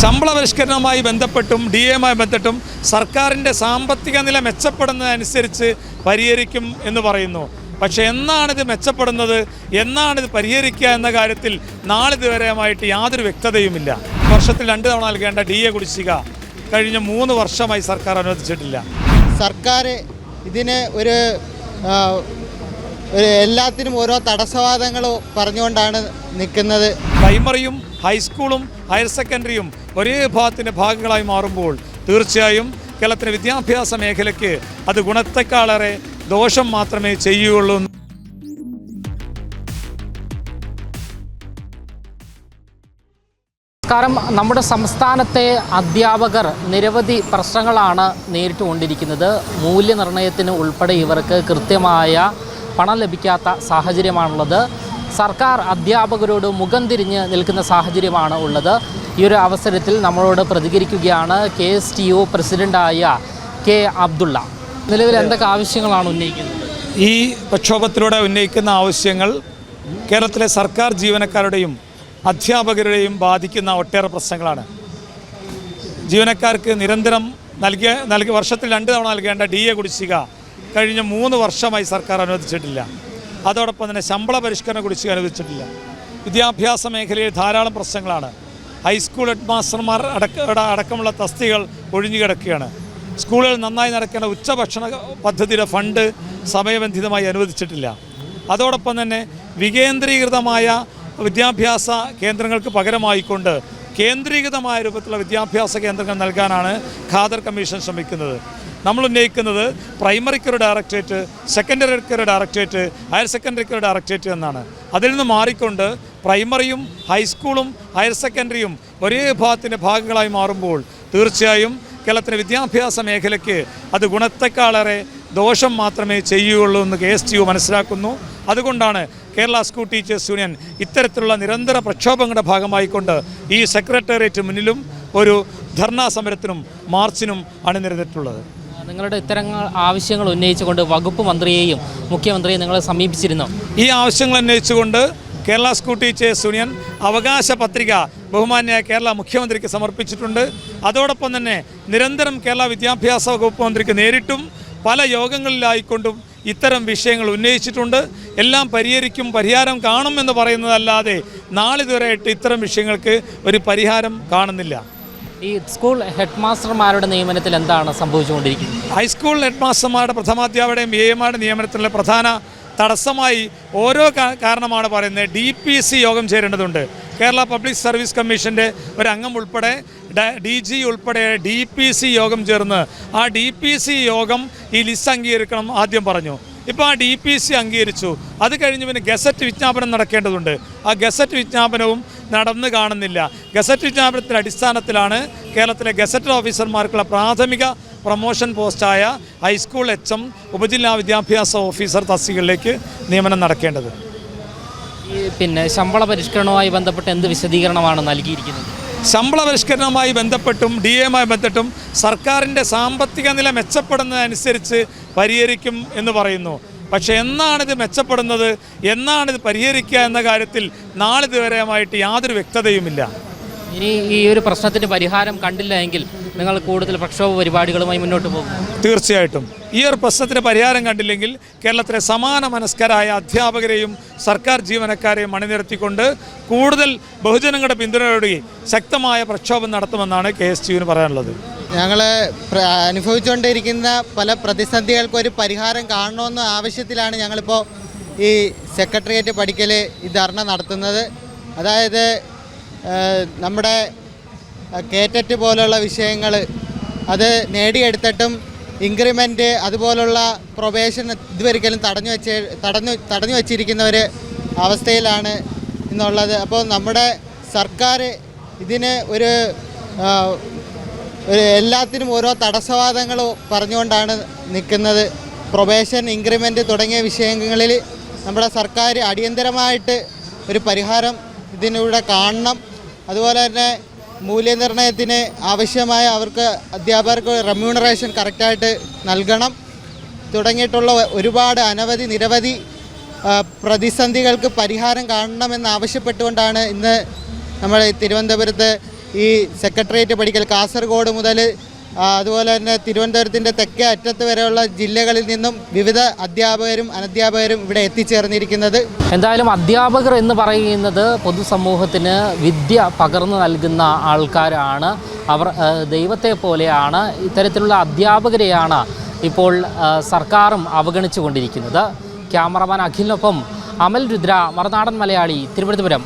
ശമ്പള പരിഷ്കരണവുമായി ബന്ധപ്പെട്ടും ഡി എമായി ബന്ധപ്പെട്ടും സർക്കാരിന്റെ സാമ്പത്തിക നില മെച്ചപ്പെടുന്നതനുസരിച്ച് പരിഹരിക്കും എന്ന് പറയുന്നു. പക്ഷേ എന്നാണിത് മെച്ചപ്പെടുന്നത് എന്നാണിത് പരിഹരിക്കുക എന്ന കാര്യത്തിൽ നാളിതുവരെയുമായിട്ട് യാതൊരു വ്യക്തതയുമില്ല. വർഷത്തിൽ രണ്ട് തവണ നൽകേണ്ട ഡി എ കുടിശ്ശിക കഴിഞ്ഞ മൂന്ന് വർഷമായി സർക്കാർ അനുവദിച്ചിട്ടില്ല. സർക്കാർ ഇതിന് ഒരു എല്ലാത്തിനും ഓരോ തടസ്സവാദങ്ങൾ പറഞ്ഞുകൊണ്ടാണ് നിൽക്കുന്നത്. പ്രൈമറിയും ഹൈസ്കൂളും ഹയർ സെക്കൻഡറിയും ഒരേ വിഭാഗത്തിന്റെ ഭാഗങ്ങളായി മാറുമ്പോൾ തീർച്ചയായും കേരളത്തിലെ വിദ്യാഭ്യാസ മേഖലയ്ക്ക് അത് ഗുണത്തെക്കാളേറെ ദോഷം മാത്രമേ ചെയ്യുകയുള്ളൂ നമസ്കാരം. നമ്മുടെ സംസ്ഥാനത്തെ അധ്യാപകർ നിരവധി പ്രശ്നങ്ങളാണ് നേരിട്ടുകൊണ്ടിരിക്കുന്നത്. മൂല്യനിർണയത്തിന് ഉൾപ്പെടെ ഇവർക്ക് കൃത്യമായ പണം ലഭിക്കാത്ത സാഹചര്യമാണുള്ളത്. സർക്കാർ അധ്യാപകരോട് മുഖം തിരിഞ്ഞ് നിൽക്കുന്ന സാഹചര്യമാണ് ഉള്ളത്. ഈ ഒരു അവസരത്തിൽ നമ്മളോട് പ്രതികരിക്കുകയാണ് കെ എസ് ടി ഒ പ്രസിഡന്റായ കെ അബ്ദുള്ള. നിലവിൽ എന്തൊക്കെ ആവശ്യങ്ങളാണ് ഉന്നയിക്കുന്നത്? ഈ പ്രക്ഷോഭത്തിലൂടെ ഉന്നയിക്കുന്ന ആവശ്യങ്ങൾ കേരളത്തിലെ സർക്കാർ ജീവനക്കാരുടെയും അധ്യാപകരുടെയും ബാധിക്കുന്ന ഒട്ടേറെ പ്രശ്നങ്ങളാണ്. ജീവനക്കാർക്ക് നിരന്തരം നൽകിയ നൽകി വർഷത്തിൽ രണ്ട് തവണ നൽകേണ്ട ഡി എ കുടിശ്ശിക കഴിഞ്ഞ മൂന്ന് വർഷമായി സർക്കാർ അനുവദിച്ചിട്ടില്ല. അതോടൊപ്പം തന്നെ ശമ്പള പരിഷ്കരണ കുടിശ്ശിക അനുവദിച്ചിട്ടില്ല. വിദ്യാഭ്യാസ മേഖലയിൽ ധാരാളം പ്രശ്നങ്ങളാണ്. ഹൈസ്കൂൾ ഹെഡ് മാസ്റ്റർമാർ അടക്ക അടക്കമുള്ള തസ്തികൾ ഒഴിഞ്ഞു കിടക്കുകയാണ്. സ്കൂളുകൾ നന്നായി നടക്കേണ്ട ഉച്ചഭക്ഷണ പദ്ധതിയുടെ ഫണ്ട് സമയബന്ധിതമായി അനുവദിച്ചിട്ടില്ല. അതോടൊപ്പം തന്നെ വികേന്ദ്രീകൃതമായ വിദ്യാഭ്യാസ കേന്ദ്രങ്ങൾക്ക് പകരമായിക്കൊണ്ട് കേന്ദ്രീകൃതമായ രൂപത്തിലുള്ള വിദ്യാഭ്യാസ കേന്ദ്രങ്ങൾ നൽകാനാണ് ഖാദർ കമ്മീഷൻ ശ്രമിക്കുന്നത്. നമ്മൾ ഉന്നയിക്കുന്നത് പ്രൈമറിക്കൊരു ഡയറക്ടറേറ്റ് സെക്കൻഡറിക്കൊരു ഡയറക്ടറേറ്റ് ഹയർ സെക്കൻഡറിക്കൊരു ഡയറക്ടറേറ്റ് എന്നാണ്. അതിൽ നിന്ന് മാറിക്കൊണ്ട് പ്രൈമറിയും ഹൈസ്കൂളും ഹയർ സെക്കൻഡറിയും ഒരേ വിഭാഗത്തിന്റെ ഭാഗങ്ങളായി മാറുമ്പോൾ തീർച്ചയായും കേരളത്തിന്റെ വിദ്യാഭ്യാസ മേഖലയ്ക്ക് അത് ഗുണത്തെക്കാളേറെ ദോഷം മാത്രമേ ചെയ്യുകയുള്ളൂ എന്ന് കെ എസ് ടി യു മനസ്സിലാക്കുന്നു. അതുകൊണ്ടാണ് കേരള സ്കൂൾ ടീച്ചേഴ്സ് യൂണിയൻ ഇത്തരത്തിലുള്ള നിരന്തര പ്രക്ഷോഭങ്ങളുടെ ഭാഗമായിക്കൊണ്ട് ഈ സെക്രട്ടേറിയറ്റ് മുന്നിലും ഒരു ധർണാ സമരത്തിനും മാർച്ചിനും അണിനിരന്നിട്ടുള്ളത്. നിങ്ങളുടെ ഇത്തരങ്ങൾ ആവശ്യങ്ങൾ ഉന്നയിച്ചുകൊണ്ട് വകുപ്പ് മന്ത്രിയെയും മുഖ്യമന്ത്രിയെയും നിങ്ങളെ സമീപിച്ചിരുന്നു. ഈ ആവശ്യങ്ങൾ ഉന്നയിച്ചുകൊണ്ട് കേരള സ്കൂൾ ടീച്ചേഴ്സ് യൂണിയൻ അവകാശ പത്രിക ബഹുമാന്യ കേരള മുഖ്യമന്ത്രിക്ക് സമർപ്പിച്ചിട്ടുണ്ട്. അതോടൊപ്പം തന്നെ നിരന്തരം കേരള വിദ്യാഭ്യാസ വകുപ്പ് മന്ത്രിക്ക് നേരിട്ടും പല യോഗങ്ങളിലായിക്കൊണ്ടും ഇത്തരം വിഷയങ്ങൾ ഉന്നയിച്ചിട്ടുണ്ട്. എല്ലാം പരിഹരിക്കും പരിഹാരം കാണും എന്ന് പറയുന്നതല്ലാതെ നാളിതുവരെയായിട്ട് ഇത്തരം വിഷയങ്ങൾക്ക് ഒരു പരിഹാരം കാണുന്നില്ല. ഈ സ്കൂൾ ഹെഡ് മാസ്റ്റർമാരുടെ നിയമനത്തിൽ എന്താണ് സംഭവിച്ചുകൊണ്ടിരിക്കുന്നത്? ഹൈസ്കൂൾ ഹെഡ് മാസ്റ്റർമാരുടെ പ്രഥമാധ്യാപകരുടെയും എ എമാരുടെ നിയമനത്തിലുള്ള പ്രധാന തടസ്സമായി ഓരോ കാരണമാണ് പറയുന്നത്. ഡി പി സി യോഗം ചേരേണ്ടതുണ്ട്. കേരള പബ്ലിക് സർവീസ് കമ്മീഷന്റെ ഒരു അംഗം ഉൾപ്പെടെ ഡി ജി ഉൾപ്പെടെ ഡി പി സി യോഗം ചേർന്ന് ആ ഡി പി സി യോഗം ഈ ലിസ്റ്റ് അംഗീകരിക്കണം ആദ്യം പറഞ്ഞു. ഇപ്പോൾ ആ ഡി പി സി അംഗീകരിച്ചു. അത് കഴിഞ്ഞ് പിന്നെ ഗസറ്റ് വിജ്ഞാപനം നടക്കേണ്ടതുണ്ട്. ആ ഗസറ്റ് വിജ്ഞാപനവും നടന്നു കാണുന്നില്ല. ഗസറ്റ് വിജ്ഞാപനത്തിന്റെ അടിസ്ഥാനത്തിലാണ് കേരളത്തിലെ ഗസറ്റഡ് ഓഫീസർമാർക്കുള്ള പ്രാഥമിക പ്രൊമോഷൻ പോസ്റ്റായ ഹൈസ്കൂൾ എച്ച് എം ഉപജില്ലാ വിദ്യാഭ്യാസ ഓഫീസർ തസ്തികളിലേക്ക് നിയമനം നടക്കേണ്ടത്. ഈ പിന്നെ ശമ്പള പരിഷ്കരണവുമായി ബന്ധപ്പെട്ട് എന്ത് വിശദീകരണമാണ് നൽകിയിരിക്കുന്നത്? ശമ്പള പരിഷ്കരണവുമായി ബന്ധപ്പെട്ടും ഡി എമായി ബന്ധപ്പെട്ടും സർക്കാരിന്റെ സാമ്പത്തിക നില മെച്ചപ്പെടുന്നതനുസരിച്ച് പരിഹരിക്കും എന്ന് പറയുന്നു. പക്ഷേ എന്നാണിത് മെച്ചപ്പെടുന്നത് എന്നാണിത് പരിഹരിക്കുക എന്ന കാര്യത്തിൽ നാളിതുവരെയുമായിട്ട് യാതൊരു വ്യക്തതയുമില്ല. ഇനി ഈ ഒരു പ്രശ്നത്തിന് പരിഹാരം കണ്ടില്ല എങ്കിൽ നിങ്ങൾ കൂടുതൽ പ്രക്ഷോഭ പരിപാടികളുമായി മുന്നോട്ട് പോകും. തീർച്ചയായിട്ടും. ഈ ഒരു പ്രശ്നത്തിന് പരിഹാരം കണ്ടില്ലെങ്കിൽ കേരളത്തിലെ സമാന മനസ്കരായ അധ്യാപകരെയും സർക്കാർ ജീവനക്കാരെയും അണിനിരത്തിക്കൊണ്ട് കൂടുതൽ ബഹുജനങ്ങളുടെ പിന്തുണയോടെ ശക്തമായ പ്രക്ഷോഭം നടത്തുമെന്നാണ് കെ എസ് ടിയുവിന് പറയാനുള്ളത്. ഞങ്ങൾ അനുഭവിച്ചുകൊണ്ടിരിക്കുന്ന പല പ്രതിസന്ധികൾക്കും ഒരു പരിഹാരം കാണണമെന്ന ആവശ്യത്തിലാണ് ഞങ്ങളിപ്പോൾ ഈ സെക്രട്ടേറിയറ്റ് പഠിക്കൽ ഈ ധർണ നടത്തുന്നത്. അതായത് നമ്മുടെ കേറ്ററ്റ് പോലുള്ള വിഷയങ്ങൾ അത് നേടിയെടുത്തിട്ടും ഇൻക്രിമെന്റ് അതുപോലുള്ള പ്രൊബേഷൻ ഇതുവരിക്കലും തടഞ്ഞു വെച്ച് തടഞ്ഞു തടഞ്ഞു വച്ചിരിക്കുന്ന ഒരു അവസ്ഥയിലാണ് എന്നുള്ളത് അപ്പോൾ നമ്മുടെ സർക്കാർ ഇതിന് ഒരു എല്ലാത്തിനും ഓരോ തടസ്സവാദങ്ങൾ പറഞ്ഞുകൊണ്ടാണ് നിൽക്കുന്നത്. പ്രൊബേഷൻ ഇൻക്രിമെന്റ് തുടങ്ങിയ വിഷയങ്ങളിൽ നമ്മുടെ സർക്കാർ അടിയന്തരമായിട്ട് ഒരു പരിഹാരം ഇതിലൂടെ കാണണം. അതുപോലെ തന്നെ മൂല്യനിർണയത്തിന് ആവശ്യമായ അവർക്ക് അധ്യാപകർക്ക് റെമ്യൂണറേഷൻ കറക്റ്റായിട്ട് നൽകണം. തുടങ്ങിയിട്ടുള്ള ഒരുപാട് അനവധി നിരവധി പ്രതിസന്ധികൾക്ക് പരിഹാരം കാണണമെന്ന് ആവശ്യപ്പെട്ടുകൊണ്ടാണ് ഇന്ന് നമ്മൾ തിരുവനന്തപുരത്ത് ഈ സെക്രട്ടേറിയറ്റ് പഠിക്കൽ കാസർഗോഡ് മുതൽ അതുപോലെ തന്നെ തിരുവനന്തപുരത്തിന്റെ തെക്കേ അറ്റത്ത് വരെയുള്ള ജില്ലകളിൽ നിന്നും വിവിധ അധ്യാപകരും അനധ്യാപകരും ഇവിടെ എത്തിച്ചേർന്നിരിക്കുന്നത്. എന്തായാലും അധ്യാപകർ എന്ന് പറയുന്നത് പൊതുസമൂഹത്തിന് വിദ്യ പകർന്നു നൽകുന്ന ആൾക്കാരാണ്. അവർ ദൈവത്തെ പോലെയാണ് ഇത്തരത്തിലുള്ള അധ്യാപകരെയാണ് ഇപ്പോൾ സർക്കാരും അവഗണിച്ചു കൊണ്ടിരിക്കുന്നത് ക്യാമറമാൻ അഖിലിനൊപ്പം അമൽ രുദ്ര മറുനാടൻ മലയാളി തിരുവനന്തപുരം.